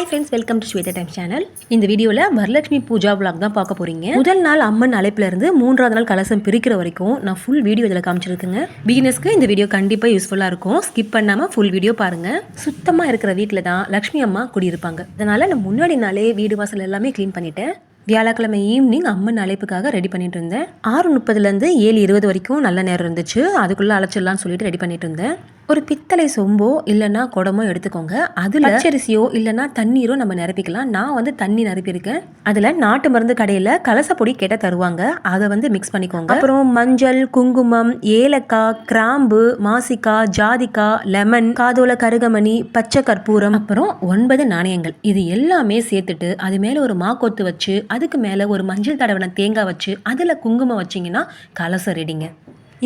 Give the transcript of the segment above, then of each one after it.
Hi friends welcome to Swetha time channel இந்த வீடியோவில் Varalakshmi Pooja vlog தான் பார்க்க போகிறீங்க முதல் நாள் அம்மன் அழைப்புலேருந்து மூன்றாவது நாள் கலசம் பிரிக்கிற வரைக்கும் நான் ஃபுல் வீடியோ இதில் காமிச்சிருக்குங்க. பிகினர்ஸ்க்கு இந்த வீடியோ கண்டிப்பாக யூஸ்ஃபுல்லாக இருக்கும். ஸ்கிப் பண்ணாமல் ஃபுல் வீடியோ பாருங்கள் சுத்தமாக இருக்கிற வீட்டில் தான் லக்ஷ்மி அம்மா குடியிருப்பாங்க. அதனால் நான் முன்னாடி நாளே வீடு வாசல் எல்லாமே க்ளீன் பண்ணிட்டேன். வியாழக்கிழமை ஈவினிங் அம்மன் அழைப்புக்காக ரெடி பண்ணிட்டு இருந்தேன். ஆறு முப்பதுலேருந்து ஏழு இருபது வரைக்கும் நல்ல நேரம் இருந்துச்சு. அதுக்குள்ளே அழைச்சிடலாம்னு சொல்லிட்டு ரெடி பண்ணிட்டு இருந்தேன். ஒரு பித்தளை சொம்போ இல்லைன்னா குடமோ எடுத்துக்கோங்க. அதில் பச்சரிசியோ இல்லைன்னா தண்ணீரோ நம்ம நிரப்பிக்கலாம். நான் வந்து தண்ணி நிரப்பியிருக்கேன். அதில் நாட்டு மருந்து கடையில் கலசப்பொடி கேட்டால் தருவாங்க. அதை வந்து மிக்ஸ் பண்ணிக்கோங்க. அப்புறம் மஞ்சள் குங்குமம் ஏலக்காய் கிராம்பு மாசிக்காய் ஜாதிக்காய் லெமன் காதோல கருகமணி பச்சை கற்பூரம் அப்புறம் ஒன்பது நாணயங்கள். இது எல்லாமே சேர்த்துட்டு அது மேலே ஒரு மா கொத்து வச்சு அதுக்கு மேலே ஒரு மஞ்சள் தடவின தேங்காய் வச்சு அதில் குங்குமம் வச்சிங்கன்னா கலசம் ரெடிங்க.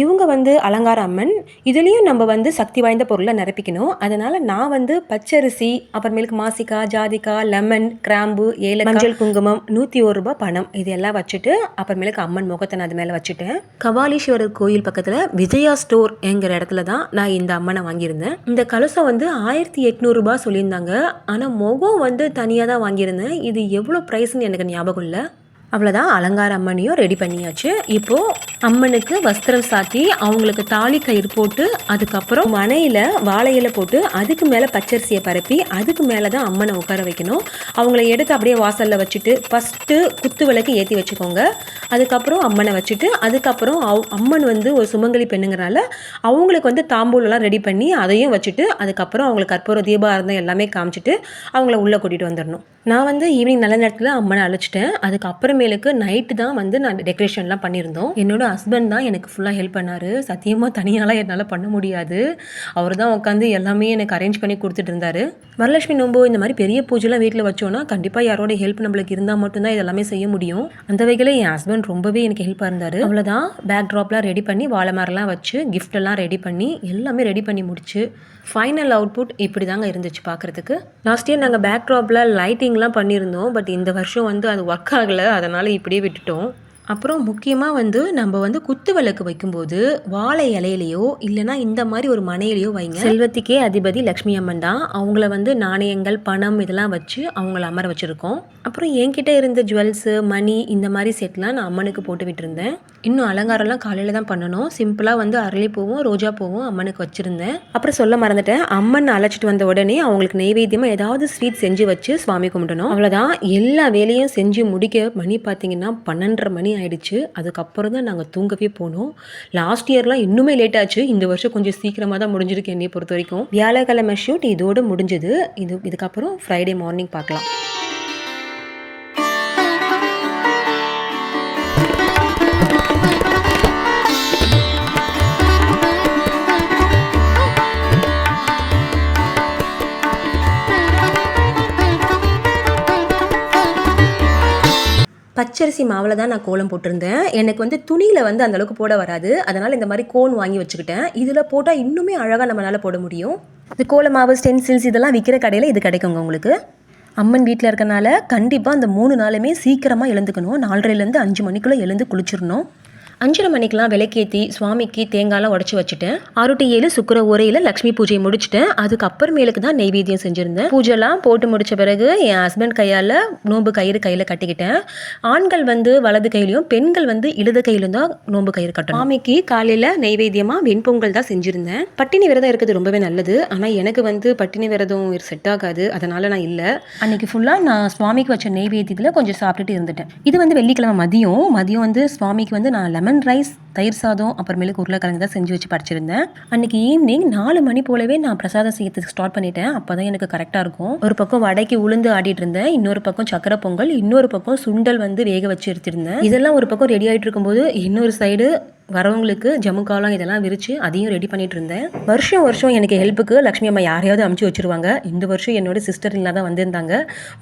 இவங்க வந்து அலங்கார அம்மன் இதுலேயும் நம்ம வந்து சக்தி வாய்ந்த பொருளை நிரப்பிக்கணும். அதனால் நான் வந்து பச்சரிசி அப்புறமேலுக்கு மாசிக்காய் ஜாதிக்காய் லெமன் கிராம்பு ஏல மஞ்சள் குங்குமம் நூற்றி ஒரு ரூபாய் பணம். இது எல்லாம் வச்சுட்டு அப்புறமேலுக்கு அம்மன் முகத்தை நான் அது மேலே வச்சுட்டேன். கபாலீஸ்வரர் கோயில் பக்கத்தில் விஜயா ஸ்டோர் என்கிற இடத்துல தான் நான் இந்த அம்மனை வாங்கியிருந்தேன். இந்த கலசம் வந்து ஆயிரத்தி எட்நூறுபா சொல்லியிருந்தாங்க. ஆனால் முகம் வந்து தனியாக தான் வாங்கியிருந்தேன். இது எவ்வளோ ப்ரைஸ்ன்னு எனக்கு ஞாபகம் இல்லை. அவ்வளோதான் அலங்கார அம்மனையும் ரெடி பண்ணியாச்சு. இப்போது அம்மனுக்கு வஸ்திரம் சாத்தி அவங்களுக்கு தாலி கயிறு போட்டு அதுக்கப்புறம் மனையில் வாழையில போட்டு அதுக்கு மேலே பச்சரிசியை பரப்பி அதுக்கு மேலே தான் அம்மனை உட்கார வைக்கணும். அவங்கள எடுத்து அப்படியே வாசலில் வச்சுட்டு ஃபஸ்ட்டு குத்து விளக்கு ஏற்றி வச்சுக்கோங்க. அதுக்கப்புறம் அம்மனை வச்சுட்டு அதுக்கப்புறம் அவ் அம்மன் வந்து ஒரு சுமங்கலி பெண்ணுங்கிறனால அவங்களுக்கு வந்து தாம்பூலெலாம் ரெடி பண்ணி அதையும் வச்சுட்டு அதுக்கப்புறம் அவங்களுக்கு கற்பூர தீபாரந்தம் எல்லாமே காமிச்சிட்டு அவங்கள உள்ளே கூட்டிகிட்டு வந்துடணும். நான் வந்து ஈவினிங் நல்ல நேரத்தில் அம்மனை அழைச்சிட்டேன். அதுக்கப்புறமேலுக்கு நைட்டு தான் வந்து நான் டெக்கரேஷன்லாம் பண்ணியிருந்தோம். என்னோட ஹஸ்பண்ட் தான் எனக்கு ஃபுல்லாக ஹெல்ப் பண்ணார். சத்தியமாக தனியாலாம் என்னால் பண்ண முடியாது. அவர் தான் உட்காந்து எல்லாமே எனக்கு அரேஞ்ச் பண்ணி கொடுத்துட்டு இருந்தார். வரலட்சுமி நோம்பு இந்த மாதிரி பெரிய பூஜைலாம் வீட்டில் வச்சோன்னா கண்டிப்பாக யாரோட ஹெல்ப் நம்மளுக்கு இருந்தால் மட்டும்தான் இதெல்லாமே செய்ய முடியும். அந்த வகையில் என் ஹஸ்பண்ட் ரொம்பவே எனக்கு ஹெல்ப்பாக இருந்தார். அவ்வளோதான் பேக் ட்ராப்லாம் ரெடி பண்ணி வாழை மரம்லாம் வச்சு கிஃப்டெல்லாம் ரெடி பண்ணி எல்லாமே ரெடி பண்ணி முடிச்சு ஃபைனல் அவுட்புட் இப்படி தாங்க இருந்துச்சு பார்க்குறதுக்கு லாஸ்ட் இயர் நாங்கள் பேக் ட்ராப்பில் லைட்டிங்லாம் பண்ணியிருந்தோம். பட் இந்த வருஷம் வந்து அது ஒர்க் ஆகலை. அதனால் இப்படியே விட்டுட்டோம். அப்புறம் முக்கியமாக வந்து நம்ம வந்து குத்து விளக்கு வைக்கும்போது வாழை இலையிலையோ இல்லைன்னா இந்த மாதிரி ஒரு மனையிலையோ வைங்க. செல்வத்துக்கே அதிபதி லக்ஷ்மி அம்மன் தான். அவங்கள வந்து நாணயங்கள் பணம் இதெல்லாம் வச்சு அவங்கள அமர வச்சுருக்கோம். அப்புறம் என்கிட்ட இருந்த ஜுவல்ஸு மணி இந்த மாதிரி செட்லாம் நான் அம்மனுக்கு போட்டு விட்டுருந்தேன். இன்னும் அலங்காரம்லாம் காலையில் தான் பண்ணணும். சிம்பிளாக வந்து அரளிப்பூவும் ரோஜா பூவும் அம்மனுக்கு வச்சுருந்தேன். அப்புறம் சொல்ல மறந்துட்டேன். அம்மன் அழைச்சிட்டு வந்த உடனே அவங்களுக்கு நெய்வேத்தியமாக ஏதாவது ஸ்வீட் செஞ்சு வச்சு சுவாமி கும்பிடணும். அவ்வளோதான் எல்லா வேலையும் செஞ்சு முடிக்க மணி பார்த்தீங்கன்னா பன்னெண்டரை மணி ஆயிடுச்சு. அதுக்கப்புறம் தான் நாங்கள் தூங்கவே போனோம். லாஸ்ட் இயர்லாம் இன்னுமே லேட் ஆச்சு. இந்த வருஷம் கொஞ்சம் சீக்கிரமாக தான் முடிஞ்சிருக்கு என்னையை பொறுத்த வரைக்கும். வியாழக்கிழமை ஷூட் இதோடு முடிஞ்சது. இது இதுக்கப்புறம் ஃப்ரைடே மார்னிங் பார்க்கலாம். பச்சரிசி மாவில் தான் நான் கோலம் போட்டிருந்தேன். எனக்கு வந்து துணியில் வந்து அந்தளவுக்கு போட வராது. அதனால் இந்த மாதிரி கோன் வாங்கி வச்சுக்கிட்டேன். இதில் போட்டால் இன்னுமே அழகாக நம்மளால் போட முடியும். இந்த கோல மாவு ஸ்டென்சில்ஸ் இதெல்லாம் விற்கிற கடையில் இது கிடைக்குங்க உங்களுக்கு. அம்மன் வீட்டில் இருக்கனால கண்டிப்பாக அந்த மூணு நாளுமே சீக்கிரமாக எழுந்துக்கணும். நாலரைலேருந்து அஞ்சு மணிக்குள்ளே எழுந்து குளிச்சிடணும். அஞ்சரை மணிக்கெலாம் விளக்கேற்றி சுவாமிக்கு தேங்காயெலாம் உடச்சி வச்சுட்டேன் ஆறு டு ஏழு சுக்கர உரையில் லக்ஷ்மி பூஜையை முடிச்சுட்டேன் அதுக்கப்புறமேலுக்கு தான் நெய்வேத்தியம் செஞ்சுருந்தேன். பூஜைலாம் போட்டு முடித்த பிறகு என் ஹஸ்பண்ட் கையால் நோன்பு கயிறு கையில் கட்டிக்கிட்டேன். ஆண்கள் வந்து வலது கையிலையும் பெண்கள் வந்து இடது கையிலும் தான் நோன்பு கயிறு கட்டணும். சுவாமிக்கு காலையில் நெய்வேத்தியமாக வெண்பொங்கல் தான் செஞ்சுருந்தேன். பட்டினி விரதம் இருக்கிறது ரொம்பவே நல்லது. ஆனால் எனக்கு வந்து பட்டினி விரதம் செட் ஆகாது. அதனால் நான் இல்லை. அன்னைக்கு ஃபுல்லாக நான் சுவாமிக்கு வச்ச நெய்வேத்தியத்தில் கொஞ்சம் சாப்பிட்டுட்டு இருந்துட்டேன். இது வந்து வெள்ளிக்கிழமை மதியம். மதியம் வந்து சுவாமிக்கு வந்து நான் லெமன் ரைஸ் தயிர் சாதம் அப்புறமேலுக்கு உருளைக்கிழங்கு தான் செஞ்சு வச்சு படிச்சிருந்தேன். அன்னைக்கு ஈவினிங் நாலு மணி போலவே நான் பிரசாதம் செய்யறதுக்கு ஸ்டார்ட் பண்ணிட்டேன். அப்போ தான் எனக்கு கரெக்டாக இருக்கும். ஒரு பக்கம் வடைக்கு உளுந்து ஆடிட்டு இருந்தேன். இன்னொரு பக்கம் சக்கரை பொங்கல் இன்னொரு பக்கம் சுண்டல் வந்து வேக வச்சு எடுத்திருந்தேன். இதெல்லாம் ஒரு பக்கம் ரெடி ஆகிட்டு இருக்கும்போது இன்னொரு சைடு வரவங்களுக்கு ஜமுக்காலம் இதெல்லாம் விரித்து அதையும் ரெடி பண்ணிட்டு இருந்தேன். வருஷம் வருஷம் எனக்கு ஹெல்ப்புக்கு லக்ஷ்மி அம்மா யாரையாவது அமுச்சு வச்சிருவாங்க. இந்த வருஷம் என்னோட சிஸ்டர் இல்லா தான் வந்திருந்தாங்க.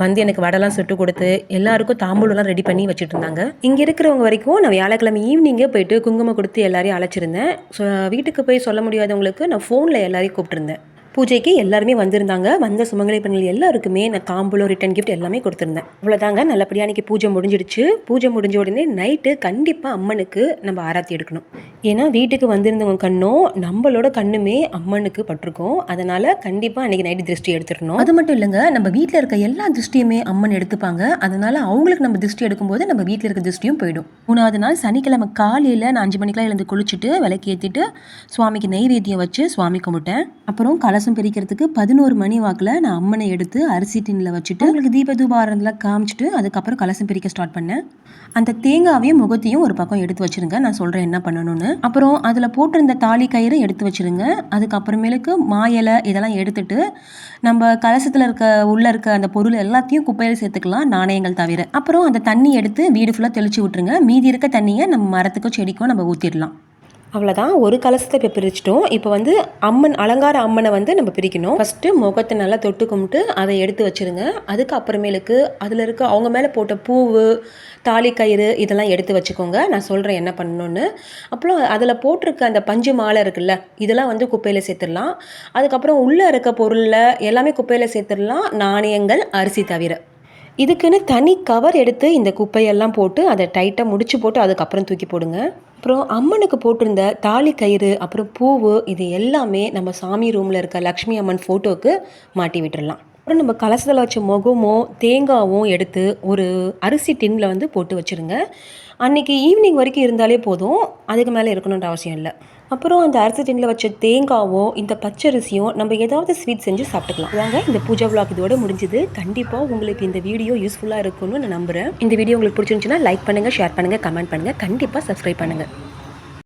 வந்து எனக்கு வடைலாம் சுட்டு கொடுத்து எல்லாருக்கும் தாம்பூலம்லாம் ரெடி பண்ணி வச்சுட்டு இருந்தாங்க. இங்கே இருக்கிறவங்க வரைக்கும் நான் வியாழக்கிழமை ஈவினிங்கே போயிட்டு குங்குமம் கொடுத்து எல்லாரையும் அழைச்சிருந்தேன். ஸோ வீட்டுக்கு போய் சொல்ல முடியாதவங்களுக்கு நான் ஃபோனில் எல்லாரையும் கூப்பிட்டுருந்தேன் பூஜைக்கு எல்லாருமே வந்திருந்தாங்க. வந்த சுமங்கலி பெண்கள் எல்லாருக்குமே நான் காம்புலோ ரிட்டன் கிஃப்ட் எல்லாமே கொடுத்துருந்தேன். இவ்வளோதாங்க நல்லபடியாக அன்றைக்கி பூஜை முடிஞ்சிடுச்சு. பூஜை முடிஞ்ச உடனே நைட்டு கண்டிப்பாக அம்மனுக்கு நம்ம ஆராத்தி எடுக்கணும். ஏன்னா வீட்டுக்கு வந்திருந்தவங்க கண்ணும் நம்மளோட கண்ணுமே அம்மனுக்கு பட்டிருக்கோம். அதனால் கண்டிப்பாக அன்றைக்கி நைட்டு திருஷ்டி எடுத்துடணும். அது மட்டும் இல்லைங்க. நம்ம வீட்டில் இருக்க எல்லா திருஷ்டியுமே அம்மன் எடுத்துப்பாங்க. அதனால் அவங்களுக்கு நம்ம திருஷ்டி எடுக்கும்போது நம்ம வீட்டில் இருக்க திருஷ்டியும் போயிடும். மூணாவது நாள் சனிக்கிழமை காலையில் நான் அஞ்சு மணிக்கெலாம் எழுந்து குளிச்சுட்டு விளக்கு ஏற்றிட்டு சுவாமிக்கு நெய்வேத்தியம் வச்சு சுவாமி கும்பிட்டேன். அப்புறம் கலசம் பிரிக்கிறதுக்கு பதினோரு மணி வாக்கில் நான் அம்மனை எடுத்து அரிசி டின்னில் வச்சுட்டு உங்களுக்கு தீப தூபாரத்தில் காமிச்சிட்டு அதுக்கப்புறம் கலசம் பிரிக்க ஸ்டார்ட் பண்ணேன். அந்த தேங்காவையும் முகத்தையும் ஒரு பக்கம் எடுத்து வச்சிருங்க. நான் சொல்கிறேன் என்ன பண்ணணும்னு. அப்புறம் அதில் போட்டிருந்த தாலி கயிறு எடுத்து வச்சிருங்க. அதுக்கப்புறமேலுக்கு மா இலை இதெல்லாம் எடுத்துட்டு நம்ம கலசத்தில் இருக்க உள்ளே இருக்க அந்த பொருள் எல்லாத்தையும் குப்பையில் சேர்த்துக்கலாம் நாணயங்கள் தவிர. அப்புறம் அந்த தண்ணி எடுத்து வீடு ஃபுல்லாக தெளிச்சு விட்டுருங்க. மீதி இருக்க தண்ணியை நம்ம மரத்துக்கும் செடிக்கோ நம்ம ஊற்றிடலாம் அவ்வளோதான் ஒரு கலசத்தை இப்போ பிரிச்சிட்டோம். இப்போ வந்து அம்மன் அலங்கார அம்மனை வந்து நம்ம பிரிக்கணும். ஃபஸ்ட்டு முகத்தை நல்லா தொட்டு கும்பிட்டு அதை எடுத்து வச்சுருங்க. அதுக்கப்புறமேலுக்கு அதில் இருக்க அவங்க மேலே போட்ட பூவு தாலி கயிறு இதெல்லாம் எடுத்து வச்சுக்கோங்க. நான் சொல்கிறேன் என்ன பண்ணணுன்னு அப்புறம் அதில் போட்டிருக்க அந்த பஞ்சு மாலை இருக்குல்ல இதெல்லாம் வந்து குப்பையில் சேர்த்துடலாம். அதுக்கப்புறம் உள்ளே இருக்க பொருளில் எல்லாமே குப்பையில் சேர்த்துடலாம். நாணயங்கள் அரிசி தவிர. இதுக்குன்னு தனி கவர் எடுத்து இந்த குப்பையெல்லாம் போட்டு அதை டைட்டாக முடிச்சு போட்டு அதுக்கப்புறம் தூக்கி போடுங்க. அப்புறம் அம்மனுக்கு போட்டிருந்த தாலி கயிறு அப்புறம் பூவு இது எல்லாமே நம்ம சாமி ரூமில் இருக்க லக்ஷ்மி அம்மன் ஃபோட்டோவுக்கு மாட்டி விட்டுடலாம் அப்புறம் நம்ம கலசத்தில் வச்ச முகமும் தேங்காவும் எடுத்து ஒரு அரிசி டின்னில் வந்து போட்டு வச்சுருங்க. அன்றைக்கி ஈவினிங் வரைக்கும் இருந்தாலே போதும். அதுக்கு மேலே இருக்கணுன்ற அவசியம் இல்லை. அப்புறம் அந்த அரிசி டின்னில் வச்ச தேங்காவும் இந்த பச்சரிசியும் நம்ம ஏதாவது ஸ்வீட் செஞ்சு சாப்பிட்டுக்கலாம். வாங்க இந்த பூஜா விளாக் இதோட முடிஞ்சது. கண்டிப்பாக உங்களுக்கு இந்த வீடியோ யூஸ்ஃபுல்லாக இருக்கும்னு நான் நம்புகிறேன் இந்த வீடியோ உங்களுக்கு பிடிச்சிருந்துச்சுன்னா லைக் பண்ணுங்கள் ஷேர் பண்ணுங்கள் கமெண்ட் பண்ணுங்கள் கண்டிப்பாக சப்ஸ்கிரைப் பண்ணுங்கள்